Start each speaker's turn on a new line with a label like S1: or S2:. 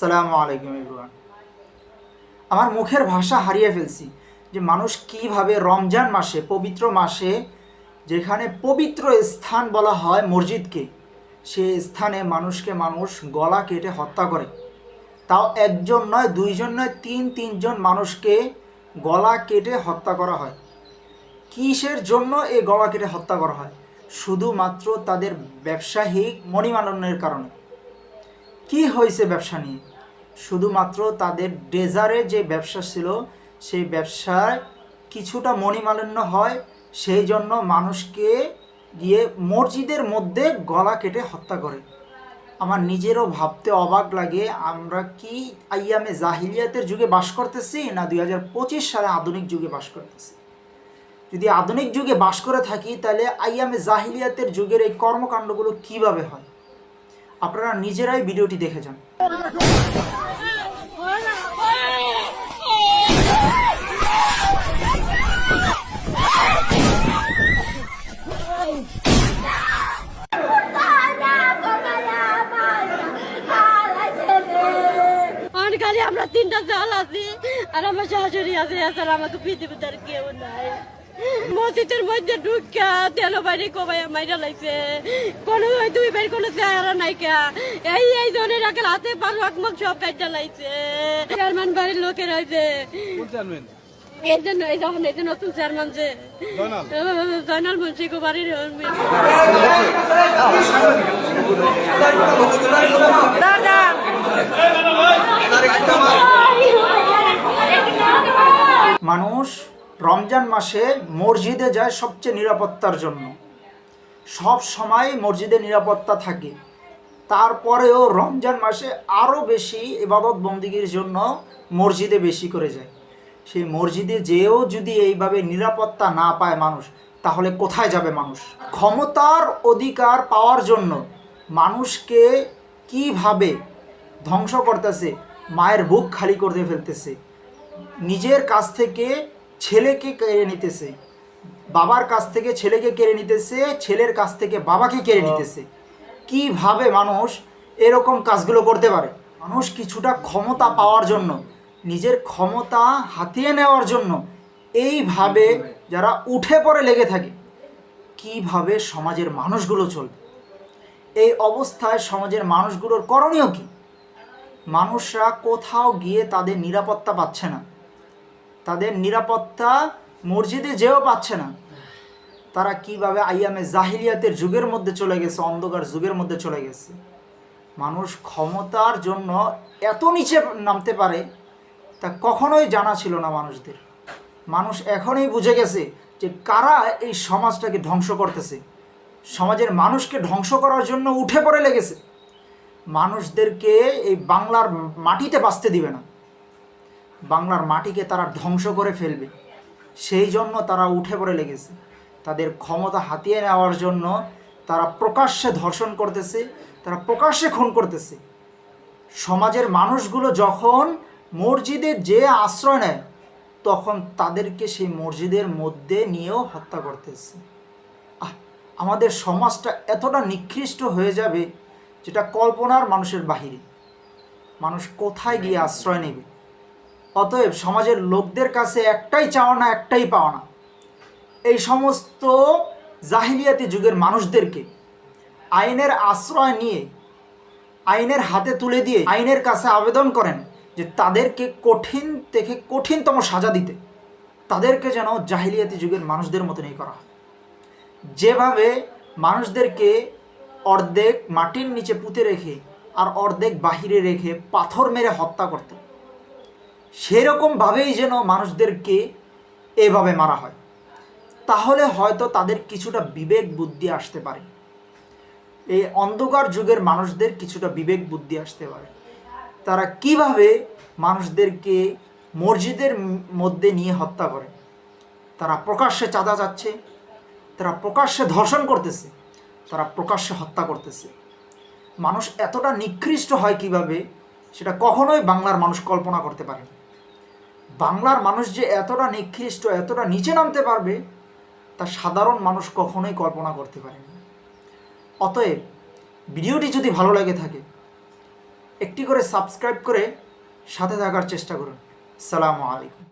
S1: সালামু আলাইকুম ইব্রান আমার মুখের ভাষা হারিয়ে ফেলছি যে মানুষ কীভাবে রমজান মাসে, পবিত্র মাসে যেখানে পবিত্র স্থান বলা হয় মসজিদকে, সে স্থানে মানুষকে মানুষ গলা কেটে হত্যা করে। তাও একজন নয়, দুইজন নয়, তিন, তিনজন মানুষকে গলা কেটে হত্যা করা হয়। কিসের জন্য এই গলা কেটে হত্যা করা হয়? শুধুমাত্র তাদের ব্যবসায়িক মণিমালনের কারণে। কি হয়েছে ব্যবসা নিয়ে? শুধুমাত্র তাদের ডেজারে যে ব্যবসা ছিল, সেই ব্যবসায় কিছুটা মণিমালিন্য হয়, সেই জন্য মানুষকে গিয়ে মসজিদের মধ্যে গলা কেটে হত্যা করে। আমার নিজেরও ভাবতে অবাক লাগে, আমরা কি আইয়ামে জাহিলিয়াতের যুগে বাস করতেছি, না দুই হাজার পঁচিশ সালে আধুনিক যুগে বাস করতেছি? যদি আধুনিক যুগে বাস করে থাকি, তাহলে আইয়ামে জাহিলিয়াতের যুগের এই কর্মকাণ্ডগুলো কীভাবে হয়? আপনারা নিজেরাই ভিডিওটি দেখে যান।
S2: আর আমরা তিনটা জাল আছি, আর আমার শাশুড়ি আছে এছাড়া আমাকে পৃথিবীতে আর কেউ নাই। মসজিদের মধ্যে ঢুকা তেল বাইরে কবাই মাইরা লাইছে। কোনো দুই বের কোনো চেহারা নাই কা। এই এই জনের রাখের হাতে পারো আকমক সব কাইটা লাইছে। চেয়ারম্যান বাড়ির লোকের হয়েছে এই জন্য এই যখন এই যে নতুন চেয়ারম্যান যে।
S3: জয়নাল।
S1: মানুষ রমজান মাসে মসজিদে যায় সবচেয়ে নিরাপত্তার জন্য। সব সময় মসজিদে নিরাপত্তা থাকে। তারপরেও রমজান মাসে আরও বেশি ইবাদত বন্দিগির জন্য মসজিদে বেশি করে যায়। সেই মসজিদে যেও যদি এইভাবে নিরাপত্তা না পায় মানুষ, তাহলে কোথায় যাবে মানুষ? ক্ষমতার অধিকার পাওয়ার জন্য মানুষকে কীভাবে ধ্বংস করতেছে? মায়ের বুক খালি করে ফেলতেছে। নিজের কাছ থেকে ছেলেকে কেড়ে নিতেছে। বাবার কাছ থেকে ছেলেকে কেড়ে নিতেছে ছেলের কাছ থেকে বাবাকে কেড়ে নিতেছে। কীভাবে মানুষ এরকম কাজগুলো করতে পারে? মানুষ কিছুটা ক্ষমতা পাওয়ার জন্য নিজের ক্ষমতা হাতিয়ে নেওয়ার জন্য এইভাবে যারা উঠে পড়ে লেগে থাকে কীভাবে সমাজের মানুষগুলো চলবে? এই অবস্থায় সমাজের মানুষগুলোর করণীয় কী? মানুষরা কোথাও গিয়ে তাদের নিরাপত্তা পাচ্ছে না। তাদের নিরাপত্তা মসজিদে যেও পাচ্ছে না। তারা কীভাবে আইয়ামে জাহিলিয়াতের যুগের মধ্যে চলে গেছে, অন্ধকার যুগের মধ্যে চলে গেছে। মানুষ ক্ষমতার জন্য এত নিচে নামতে পারে তা কখনোই জানা ছিল না মানুষদের। মানুষ এখনই বুঝে গেছে যে কারা এই সমাজটাকে ধ্বংস করতেছে। সমাজের মানুষকে ধ্বংস করার জন্য উঠে পড়ে লেগেছে। মানুষদেরকে এই বাংলার মাটিতে বাঁচতে দিবে না। বাংলার মাটিকে তারা ধ্বংস করে ফেলবে। সেই জন্য তারা উঠে পড়ে লেগেছে। তাদের ক্ষমতা হাতিয়ে নেওয়ার জন্য তারা প্রকাশ্যে ধর্ষণ করতেছে, তারা প্রকাশ্যে খুন করতেছে। সমাজের মানুষগুলো যখন মসজিদে যে আশ্রয় নেয়, তখন তাদেরকে সেই মসজিদের মধ্যে নিয়েও হত্যা করতেছে। আমাদের সমাজটা এতটা নিকৃষ্ট হয়ে যাবে যেটা কল্পনার মানুষের বাহিরে। মানুষ কোথায় গিয়ে আশ্রয় নেবে? অতএব সমাজের লোকদের কাছে একটাই চাওয়া একটাই পাওয়া এই সমস্ত জাহিলিয়াতি যুগের মানুষদেরকে আইনের আশ্রয় নিয়ে, আইনের হাতে তুলে দিয়ে, আইনের কাছে আবেদন করেন যে তাদেরকে কঠিন থেকে কঠিনতম সাজা দিতে, তাদেরকে যেন জাহিলিয়াতি যুগের মানুষদের মতনই করা হয়। যেভাবে মানুষদেরকে অর্ধেক মাটির নিচে পুঁতে রেখে আর অর্ধেক বাহিরে রেখে পাথর মেরে হত্যা করত সেরকমভাবেই যেন মানুষদেরকে এভাবে মারা হয়। তাহলে হয়তো তাদের কিছুটা বিবেক বুদ্ধি আসতে পারে। এই অন্ধকার যুগের মানুষদের কিছুটা বিবেক বুদ্ধি আসতে পারে। তারা কীভাবে মানুষদেরকে মসজিদের মধ্যে নিয়ে হত্যা করে? তারা প্রকাশ্যে চাঁদা যাচ্ছে তারা প্রকাশ্যে ধর্ষণ করতেছে, তারা প্রকাশ্যে হত্যা করতেছে। মানুষ এতটা নিকৃষ্ট হয় কীভাবে, সেটা কখনোই বাংলার মানুষ কল্পনা করতে পারে বাংলার মানুষ যে এতটা নিকৃষ্ট, এতটা নিচে নামতে পারবে, তা সাধারণ মানুষ কখনোই কল্পনা করতে পারেনি। অতএব ভিডিওটি যদি ভালো লাগে থাকে, একটি করে সাবস্ক্রাইব করে সাথে থাকার চেষ্টা করুন। সালামু আলাইকুম।